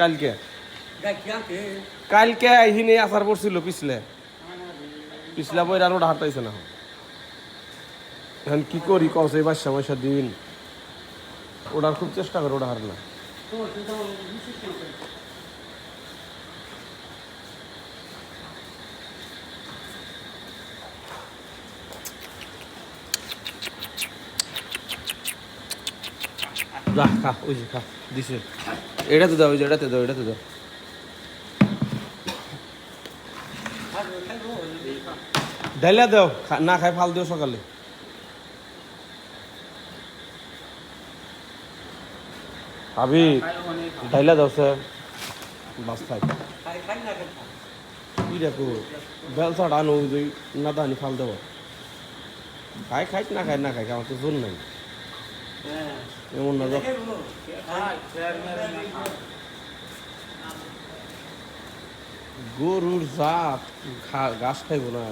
কালকে? কালকে হিনে আসার পড়ছিল পিছলে। পিছলা বইরা আর ওটা হাঁটাইছে না। এখন কি করি কস এই বাসা পয়সা দিন। ওটার খুব চেষ্টা করে ওটা হার না যা খা ওই যে খা দিছে। এটাতে দাও ওই যে এটাতে দাও এটাতে দাও। ডাইলা দাও না খাই ফাল দিও সকালে। ভাবি ডাইলা দাও স্যার। বাস খাই কি দেখো বেল ছাড়া আনো ওই না দানি ফাল দেবো খাই খাই না খাই না খাই আমার তো জোর নাই। এমন গরুর জাত ঘাস খাইব না।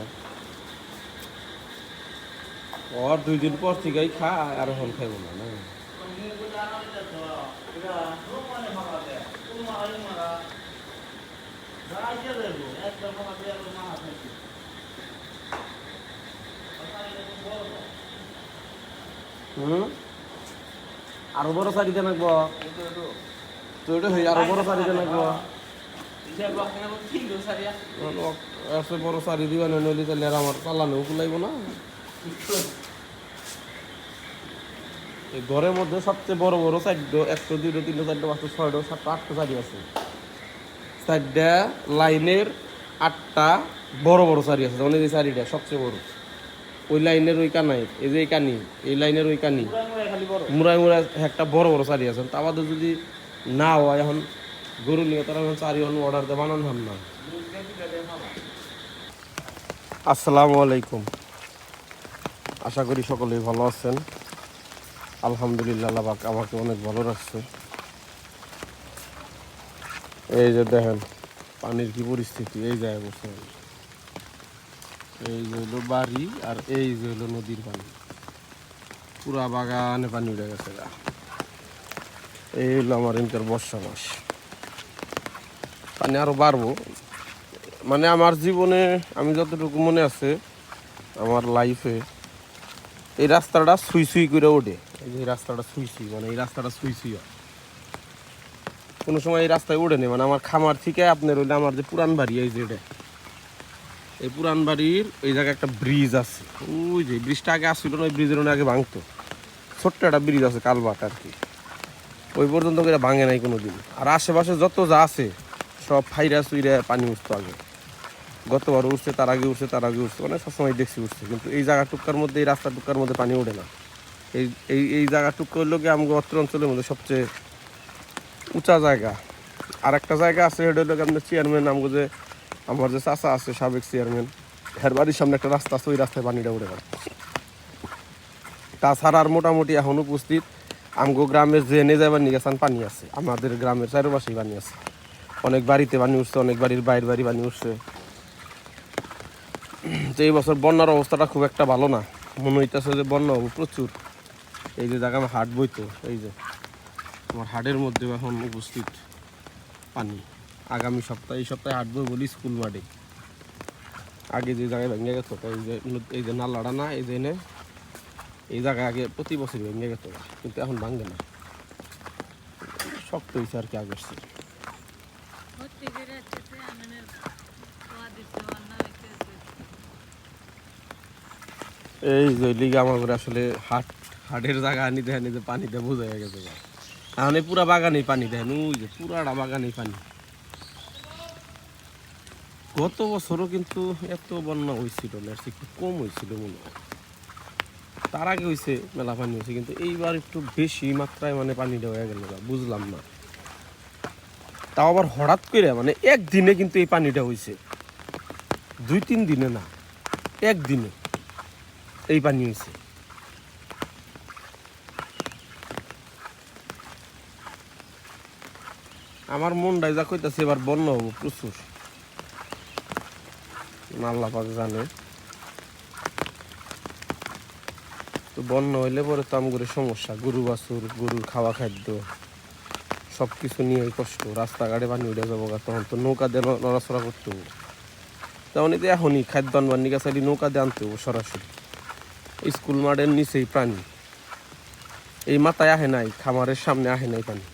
ওর দুই দিন পর থেকেই খা আর এখন খাইব না না। হুম? আরও বড় শাড়ি দেন একব তো এটা হই আরও বড় শাড়ি দেন একব বড় শাড়ি দিবা নইলে তাহলে আর আমার চালানো কুলাইব না। এই ঘরের মধ্যে সবচেয়ে বড় বড় চারটো একশো দুইটো তিনটো চারটো পাঁচটো ছয়টো সাতটা আটটা শাড়ি আছে। চারটা লাইনের আটটা বড় বড় শাড়ি আছে মানে এই শাড়িটা সবচেয়ে বড়। ওই লাইনের ওই কানাই, এই যে এই কানি, এই লাইনের ওই কানি। মুড়াই মুড়াই একটা বড় বড় শাড়ি আছে। তা বাদে যদি না হয়, এখন গরু নিয়ে তারা এখন চারি এখন অর্ডার দিয়ে বানান হাম না। আসসালামু আলাইকুম। আশা করি সকলেই ভালো আছেন। আলহামদুলিল্লাহ, আল্লাহ আমাকে অনেক ভালো রাখছে। এই যে দেখেন, পানির কি পরিস্থিতি, এই যায় বসে এই যে হলো বাড়ি আর এই যে হলো নদীর পানি। পুরা বাগানে পানি উঠে গেছে গা। এই হলো আমার ইনকার বর্ষা মাস। পানি আরও বাড়বো। মানে আমার জীবনে আমি যতটুকু মনে আছে, আমার লাইফে এই রাস্তাটা সুই সুই করে ওঠে। এই যে রাস্তাটা সুই সুই মানে এই রাস্তাটা সুই সুই হয়। কোনো সময় এই রাস্তায় ওঠে নেই মানে আমার খামার থেকে আপনার হইলে আমার যে পুরান বাড়ি, এই যে এটা। এই পুরান বাড়ির এই জায়গায় একটা ব্রিজ আছে। ওই যে ব্রিজটা আগে আসছিল না, ওই ব্রিজের আগে ভাঙতো। ছোট্ট একটা ব্রিজ আছে, কালবাট আর কি। ওই পর্যন্ত করে ভাঙে নাই কোনো দিন আর আশেপাশে যত যা আছে, সব ফাইরা সুইরা পানি উঠতো আগে। গতবার উঠছে, তার আগে উঠছে, তার আগে উঠছে। মানে সবসময় দেখছি উঠছে, কিন্তু এই জায়গা টুকার মধ্যে, এই রাস্তা টুকার মধ্যে পানি ওঠে না। এই এই এই জায়গা টুকা হইল গিয়ে আমাকে অত্র অঞ্চলের মধ্যে সবচেয়ে উঁচা জায়গা। আর একটা জায়গা আছে, সেটা হলো আপনার চেয়ারম্যান আমাকে যে আমার যে চাচা আছে, সাবেক চেয়ারম্যান হের বাড়ির সামনে একটা রাস্তা আছে, ওই রাস্তায় পানিটা উঠে গেল। তাছাড়া আর মোটামুটি এখন উপস্থিত আমগো গ্রামের এনে যাবার নিগাসান পানি আছে। আমাদের গ্রামের চারপাশেই পানি আছে। অনেক বাড়িতে পানি উঠছে, অনেক বাড়ির বাইরে বাড়ি পানি উঠছে। যে এই বছর বন্যার অবস্থাটা খুব একটা ভালো না। মনে হইতেছে যে বন্যা হব প্রচুর। এই যে জায়গা আমার হাট বইতো, এই যে। আমার হাটের মধ্যে এখন উপস্থিত পানি। আগামী সপ্তাহে, এই সপ্তাহে হাঁটবো বলি স্কুল মাঠে। আগে যে জায়গায় ভেঙে গেছে তো এই যে এই যে নালাটা না, এই যে এই জায়গায় আগে প্রতি বছর ভেঙে গেছে কিন্তু এখন ভাঙবে না। শক্ত হয়েছে আর কি চেয়ে। এই যে লিগে আমার ঘরে আসলে হাট হাটের জায়গা আনি দেখেন এই যে পানিতে বোঝা গেছে। পুরা বাগানে পানি দেখেন ওই যে পুরাটা বাগানে পানি। গত বছরও কিন্তু এত বন্যা হয়েছিল না একটু কম হয়েছিল মনে হয়। তার আগে হয়েছে মেলা পানি হয়েছে কিন্তু এইবার একটু বেশি মাত্রায় মানে পানিটা হয়ে গেল গা, বুঝলাম না। তাও আবার হঠাৎ করে মানে একদিনে কিন্তু এই পানিটা হয়েছে দুই তিন দিনে না একদিনে এই পানি হয়েছে আমার মনটাই যা কইতাছে এবার বন্যা হব প্রচুর। আল্লাহ পাক জানে। তো বন্যা হইলে পরে তো আমগুলো সমস্যা। গরু, বাছুর, গরুর খাওয়া, খাদ্য সব কিছু নিয়েই কষ্ট। রাস্তাঘাটে পানি উঠে যাব তখন তো নৌকা দিয়ে নড়াচড়া করতে হব। তেমন তো এখনই খাদ্য আনবার নিকা চাইলে নৌকা দিয়ে আনতে হব সরাসরি। স্কুল মাঠের নিচেই প্রাণী। এই মাথায় আহে নাই, খামারের সামনে আহে নাই পানি।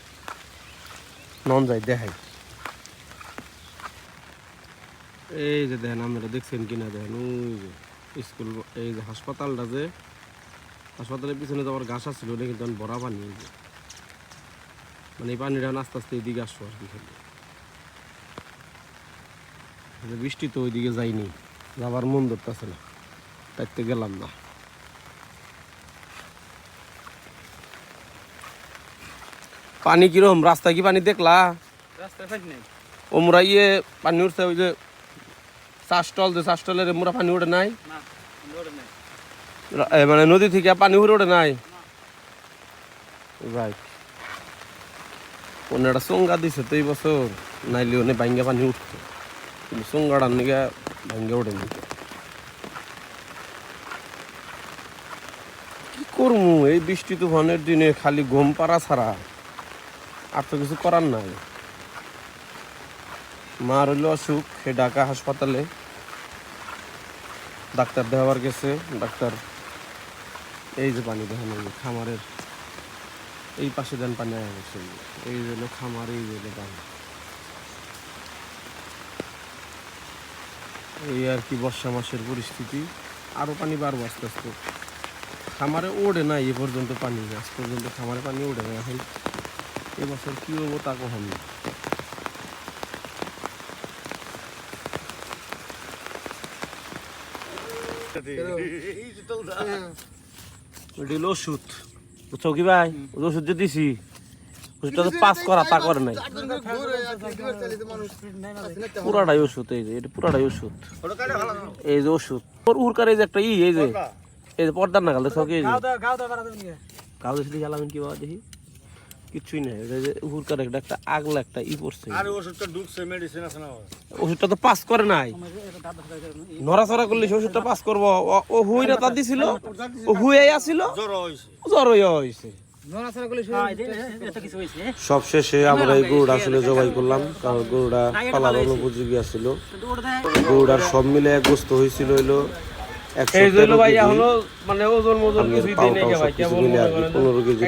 নন যায় দেখাই এই যে দেখেন আপনারা দেখছেন কিনা দেখেন ওই যে স্কুল এই যে হাসপাতালটা যে হাসপাতালের পিছনে তো আবার ঘাস ছিল ওটা কিন্তু ভরা পানি। মানে এই পানিটা আস্তে আস্তে এদিকে আসব আর কি খালি। বৃষ্টি তো ওইদিকে যায়নি যাবার মন ধরতেছে না তাইতে গেলাম না। পানি কিরম রাস্তায় কি পানি দেখলা? রাস্তায় ওমরা ইয়ে পানি উঠছে ওই যে চাষ টল যে চাষ টলের মোরা পানি উঠে নাই। না মানে নদী থেকে পানি উড়ে ওঠে নাই? রাইট অন্য একটা চোঙ্গা দিছে তো এই বছর নাইলে অনেক ভাঙ্গা পানি উঠতো। কিন্তু চোঙ্গাটার নিকে ভাঙ্গা ওঠেনি কি করমু? এই বৃষ্টি তুফানের দিনে খালি ঘুম পাড়া ছাড়া আর তো কিছু করার নাই। মার হইল অসুখ সে ঢাকা হাসপাতালে। ডাক্তার দেওয়ার গেছে, ডাক্তার এই যে পানি দেখেন, এই খামারের এই পাশে দেন পানি গেছে। এই যে। এই খামার, এই যে হলো পানি। এই আর কি বর্ষা মাসের পরিস্থিতি, আরও পানি বাড়বো আস্তে আস্তে। খামারে ওড়ে না, এ পর্যন্ত পানি আজ পর্যন্ত খামারে পানি ওড়ে না। এখন এবছর কি হব তা কখন না ওষুধ। বুঝছ কি ভাই? ওষুধ যে দিছি ওষুধটা তো পাস করা তা করে নাই। পুরাটাই ওষুধ এই যে এটা পুরাটাই ওষুধ। এই যে ওষুধ। ওর উরকার এই যে একটা ই এই যে এই যে পর্দার নাগাল দেখছ কি? এই যে গাও দা বাড়া দেবেন কাউ দেখলি জ্বালাবেন কি বাবা দেখি? কিচ্ছুই নাই। উহুরকার একটা একটা আগলা একটা ই পড়ছে। আর ওষুধটা ঢুকছে মেডিসিন আছে না ওষুধটা তো পাস করে নাই। নড়াচড়া করলে সে ওষুধটা পাস করব। ও- হুই না তা দিছিল? ও হুয়ে আসিল? জ্বর হয়েছে জ্বর হইছে। সব শেষে আমরা এই গরুটা আসলে জবাই করলাম কারণ গরুটা পালার অনুপযোগী আছিল কিন্তু ওটা গরুটার সব মিলে গোস্ত হয়েছিল হইল। মানে ওজন কিছুই নাই ভাই কেবল কেজি।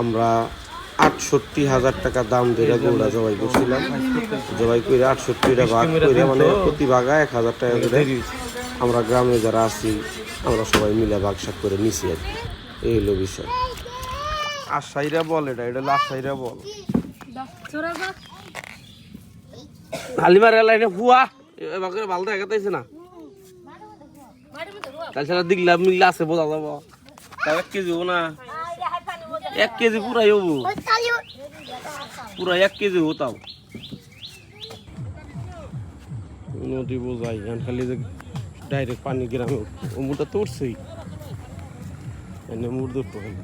আমরা আটষট্টি হাজার টাকা দাম দিয়ে গরুটা জবাই করছিলাম। জবাই করে আটষট্টিটা ভাগ করে মানে প্রতি ভাগা এক হাজার টাকা করে আমরা গ্রামে যারা আছি আমরা সবাই মিলে ভাগ সাগ করে নিছি আর কি। এই হলো বিষয়। আশাইরা বল এটা এটা হলো আশাইরা বল। হালিমার এলাইনে হুয়া এবারে ভালো দেখা যাইছে না। তাছাড়া দিগলা মিগলা আছে বোঝা যাব তাও এক কেজি হব না। এক কেজি পুরাই হব। পুরা এক কেজি হতাও নদী বোঝাই, এখন খালি যে ডাইরেক্ট পানি গ্রামে মুটা তো উঠছেই এনে মুড় হলো